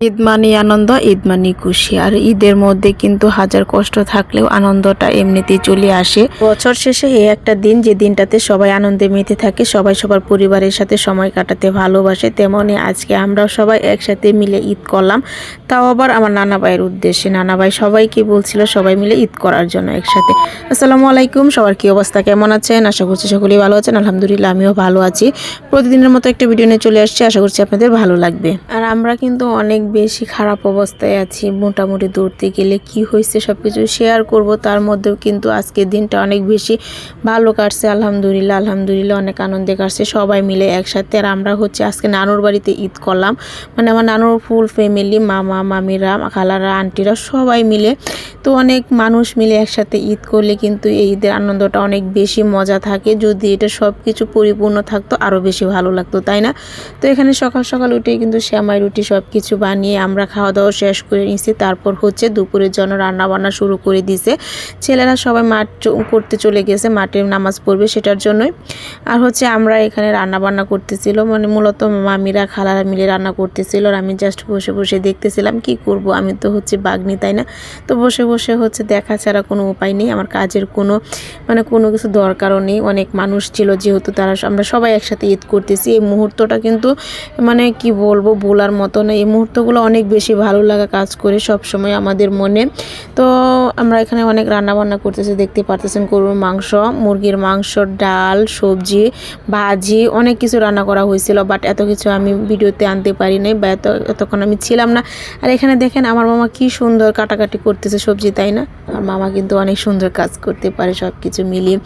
ঈদ মানে আনন্দ, ঈদ মানে খুশি। আর ঈদের মধ্যে কিন্তু হাজার কষ্ট থাকলেও আনন্দটা এমনিতেই চলে আসে। বছর শেষে এই একটা দিন, যে দিনটাতে সবাই আনন্দে মেতে থাকে, সবাই সবার পরিবারের সাথে সময় কাটাতে ভালোবাসে তেমনই আজকে আমরাও সবাই একসাথে মিলে ঈদ করলাম। তাও আবার আমার নানা ভাইয়ের উদ্দেশ্যে। নানা ভাই সবাইকে বলছিল সবাই মিলে ঈদ করার জন্য একসাথে। আসসালামু আলাইকুম, সবার কি অবস্থা, কেমন আছেন? আশা করছি সকলেই ভালো আছেন। আলহামদুলিল্লাহ, আমিও ভালো আছি। প্রতিদিনের মতো একটা ভিডিও নিয়ে চলে আসছি। আশা করছি আপনাদের ভালো লাগবে। আর আমরা কিন্তু অনেক বেশি খারাপ অবস্থায় আছি, মোটামুটি দৌড়তে গেলে কি হয়েছে সব কিছু শেয়ার করব। তার মধ্যেও কিন্তু আজকের দিনটা অনেক বেশি ভালো কাটছে, আলহামদুলিল্লাহ আলহামদুলিল্লাহ অনেক আনন্দে কাটছে, সবাই মিলে একসাথে। আর আমরা হচ্ছে আজকে নানুর বাড়িতে ঈদ করলাম। মানে আমার নানুর ফুল ফ্যামিলি মামা, মামিরা, খালারা, আন্টিরা সবাই মিলে। তো অনেক মানুষ মিলে একসাথে ঈদ করলে কিন্তু এই ঈদের আনন্দটা অনেক বেশি মজা থাকে। যদি এটা সব কিছু পরিপূর্ণ থাকতো আরও বেশি ভালো লাগতো, তাই না? তো এখানে সকাল সকাল উঠে কিন্তু শ্যামাই রুটি সব কিছু বানিয়ে আমরা খাওয়া দাওয়া শেষ করে নিছি। তারপর হচ্ছে দুপুরের জন্য রান্না বান্না শুরু করে দিছে। ছেলেরা সবাই মাঠ করতে চলে গেছে, মাঠে নামাজ পড়বে সেটার জন্যই। আর হচ্ছে আমরা এখানে রান্না বান্না করতেছিল মানে মূলত মামিরা, খালারা মিলে রান্না করতেছিল আর আমি জাস্ট বসে বসে দেখতেছিলাম, কি করব? আমি তো হচ্ছে বাগনি, তাই না? তো বসে বসে হচ্ছে দেখা ছাড়া কোনো উপায় নেই, আমার কাজের কোনো মানে কোনো কিছু দরকারও নেই। অনেক মানুষ ছিল যেহেতু তারা আমরা সবাই একসাথে ঈদ করতেছি। এই মুহূর্তটা কিন্তু মানে কি বলব, বলার মতো না এই মুহূর্তগুলো অনেক বেশি ভালো লাগা কাজ করে সব সময় আমাদের মনে। তো আমরা এখানে অনেক রান্না বান্না করতেছি, দেখতে পারতেছেন গরুর মাংস, মুরগির মাংস, ডাল, সবজি, ভাজি, অনেক কিছু রান্না করা হয়েছিল বাট এত কিছু আমি ভিডিওতে আনতে পারি নাই বা এত, এতক্ষণ আমি ছিলাম না। আর এখানে দেখেন আমার মামা কি সুন্দর কাটাকাটি করতেছে সবজি, তাই না? আর মামা কিন্তু অনেক সুন্দর কাজ করতে পারে সব কিছু মিলিয়ে।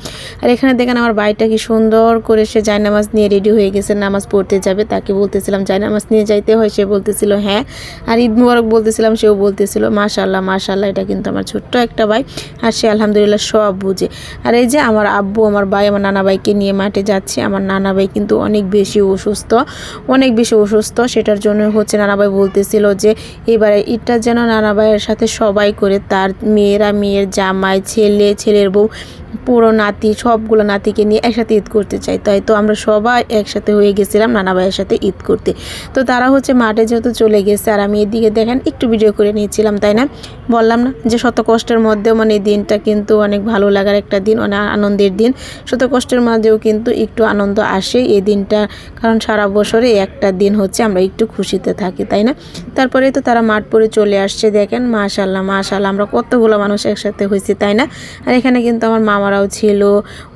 আর এখানে দেখেন আমার বাড়িটা কি সুন্দর করে সে জায়নামাজ নিয়ে রেডি হয়ে গেছে, নামাজ পড়তে যাবে, তাকে বলতেছিলাম, জায়নামাজ নিয়ে যাইতে হয়? সে বলতেছিল হ্যাঁ। আর ঈদ মুবারক বলতেছিলাম, সেও বলতেছিল মাশাল্লাহ মাশাল্লাহ এটা কিন্তু আমার ছোট্ট একটা ভাই। আর সে আলহামদুলিল্লাহ সব বুঝে। আর এই যে আমার আব্বু, আমার ভাই, আমার নানা ভাইকে নিয়ে মাঠে যাচ্ছে, আমার নানা ভাই কিন্তু অনেক বেশি অসুস্থ, অনেক বেশি অসুস্থ। সেটার জন্য হচ্ছে নানা ভাই বলতেছিল যে, এবারে ঈদটা যেন নানা ভাইয়ের সাথে সবাই করে, তার মেয়েরা, মেয়ের জামাই, ছেলে, ছেলের বউ, পুরো নাতি, সবগুলো নাতিকে নিয়ে একসাথে ঈদ করতে চাই। তাই তো আমরা সবাই একসাথে হয়ে গেছিলাম নানা ভাইয়ের সাথে ঈদ করতে। তো তারা হচ্ছে মাঠে যেহেতু চলে গেছে আর আমি এদিকে দেখেন, একটু ভিডিও করে নিয়েছিলাম, তাই না? বললাম না যে শত কষ্টের মধ্যেও মানে এই দিনটা কিন্তু অনেক ভালো লাগার একটা দিন অনেক আনন্দের দিন। শত কষ্টের মাঝেও কিন্তু একটু আনন্দ আসে এই দিনটা, কারণ সারা বছরে একটা দিন হচ্ছে আমরা একটু খুশিতে থাকি, তাই না? তারপরে তো তারা মাঠ পরে চলে আসছে, দেখেন মাশাল্লাহ মাশাল্লাহ আমরা কতগুলো মানুষ একসাথে হয়েছি, তাই না? আর এখানে কিন্তু আমার মামারাও ছিল,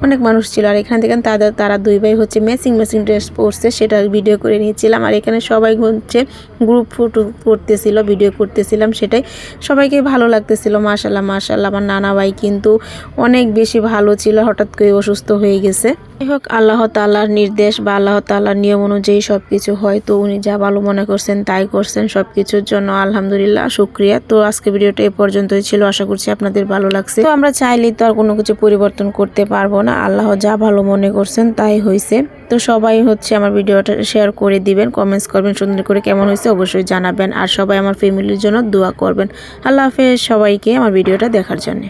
অনেক মানুষ ছিল, আর এখানে দেখেন তাদের, তারা দুই ভাই হচ্ছে ম্যাচিং ম্যাচিং ড্রেস পরছে, সেটা ভিডিও করে নিয়েছিলাম, আর এখানে সবাই হচ্ছে গ্রুপ ফটো করতেছিল ভিডিও করতেছিলাম, সেটাই সবাইকে ভালো লাগতেছিল। মাশাল্লাহ মাশাল্লাহ আমার নানা ভাই কিন্তু অনেক বেশি ভালো ছিল, হঠাৎ করে অসুস্থ হয়ে গেছে। যাই হোক, আল্লাহ তাল্লাহর নির্দেশ বা আল্লাহ তাল্লাহর নিয়ম অনুযায়ী সব কিছু হয়। তো উনি যা ভালো মনে করছেন তাই করছেন সব কিছুর জন্য। আলহামদুলিল্লাহ, শুক্রিয়া। তো আজকে ভিডিওটা এ পর্যন্তই ছিল। আশা করছি আপনাদের ভালো লাগছে। তো আমরা চাইলেই তো আর কোনো কিছু পরিবর্তন করতে পারব না। আল্লাহ যা ভালো মনে করছেন তাই হয়েছে তো সবাই হচ্ছে আমার ভিডিওটা শেয়ার করে দিবেন কমেন্টস করবেন, সুন্দর করে কেমন হয়েছে অবশ্যই জানাবেন। আর সবাই আমার ফ্যামিলির জন্য দোয়া করবেন। আল্লাহ হাফেজ। সবাইকে আমার ভিডিওটা দেখার জন্য।